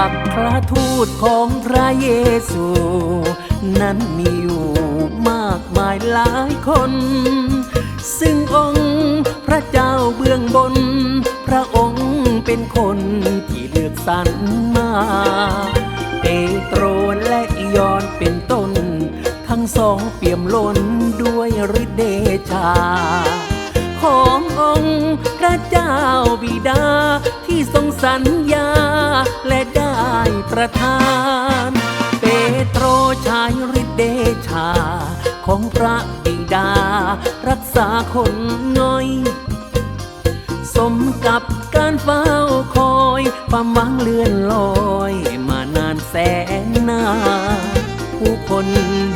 อัครทูตของพระเยซู นั้นมีอยู่มากมายหลายคน ซึ่งองค์พระเจ้าเบื้องบน พระองค์เป็นคนที่เลือกสรรมา เปโตรและยอนเป็นต้น ทั้งสองเปี่ยมล้นด้วยฤทธิเดชา ขององค์พระเจ้าบิดาที่ทรงสัญญาและได้ ประทาน เปโตรชายฤทธิเดชา ของพระบิดา รักษาคนน้อย สมกับการเฝ้าคอยความหวังเลื่อนลอย มานานแสนนานผู้คน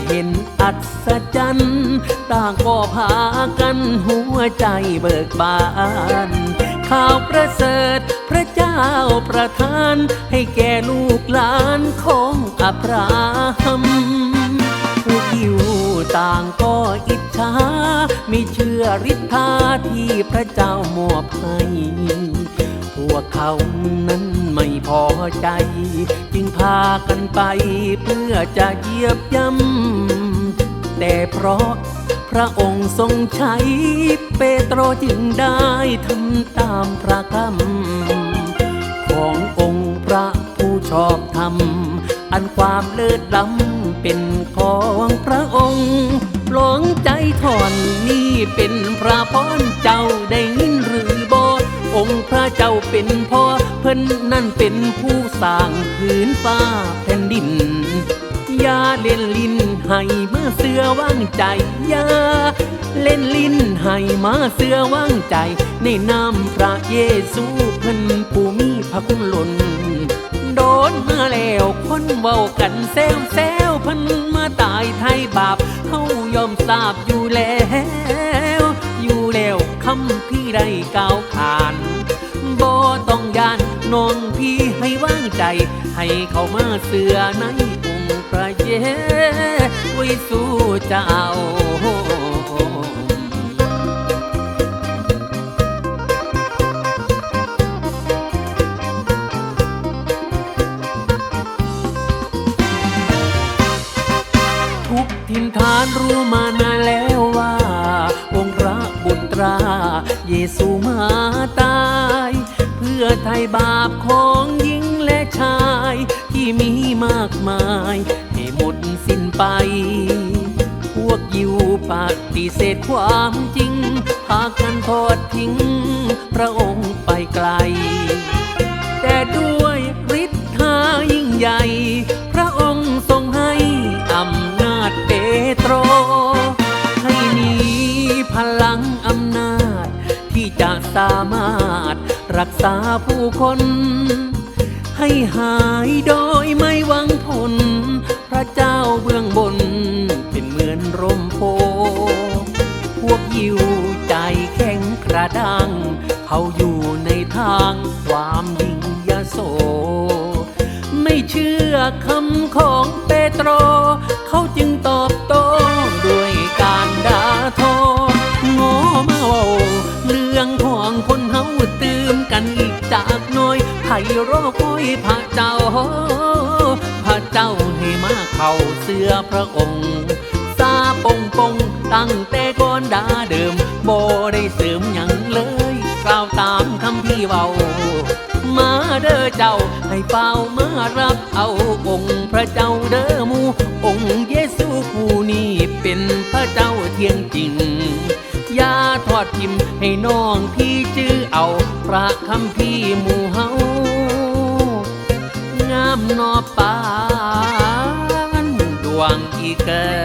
เห็นอัศจรรย์ต่างก็พากันหัวใจเบิกบาน ข่าวประเสริฐ จ้าประทาน ให้แก่ลูกหลานของอับราฮัมผู้ยิวต่างก็อิจฉาไม่เชื่อฤทธาที่พระเจ้ามอบให้พวกเขานั้นไม่พอใจ จึงพากันไปเพื่อจะเยียบย่ำแต่เพราะพระองค์ทรงใช้เปโตรจึงได้ทำตามพระคำ ขององค์พระผู้ชอบธรรม อันความเลิศล้ำเป็นของพระองค์หลวงใจถอนนี่เป็นพระพรเจ้าได้ยินหรือบ่องค์พระเจ้าเป็นพ่อเพิ่นนั่นเป็นผู้สร้างพื้นฟ้าแผ่นดินอย่าเล่นลิ้นให้เมาเสือว่างใจอย่า เล่นลิ้นให้มาเสือว่างใจ ในนามพระเยซูเพิ่นผู้มีพระคุณล้นโดนมาแล้วคนเว้ากันแซวแซวเพิ่นมาตายไทยบาปเฮายอมทราบอยู่แล้ว อยู่แล้วคำพี่ได้กล่าวขานบ่ต้องยานน้องพี่ให้ว่างใจ ให้เขามาเสือในองค์พระเยซูเจ้า ทุกทินทานรู้มานานแล้วว่า องค์พระบุตราเยซูมาตาย เพื่อไถ่บาปของหญิงและชาย ที่มีมากมายให้หมดสิ้นไป พวกยิวปฏิเสธความจริง พากันทอดทิ้ง พระองค์ไปไกล แต่ด้วยฤทธายิ่งใหญ่าผู้คน ให้หายโดยไม่หวังผล พระเจ้าเบื้องบน เป็นเหมือนร่มโพ พวกยิวใจแข็งกระด้างเขาอยู่ในทางความยิ่งยโส ไม่เชื่อคำของเปโตร เขาจึงตอบ รอคอยพระเจ้า พระเจ้าให้มาเข้าเสื้อพระองค์ซาปงปงตั้งแต่ก่อนดาเดิมโบได้เสริมหยังเลยกล่าวตามคำพี่เบามาเด้อเจ้าให้เฝ้ามารับเอาองค์พระเจ้าเด้อมูองค์เยซูผู้นี้เป็นพระเจ้าเที่ยงจริง อดทิมให้น้องพี่จื้อเอา พระคำพี่หมู่เฮางามนอปานดวงอีเกิ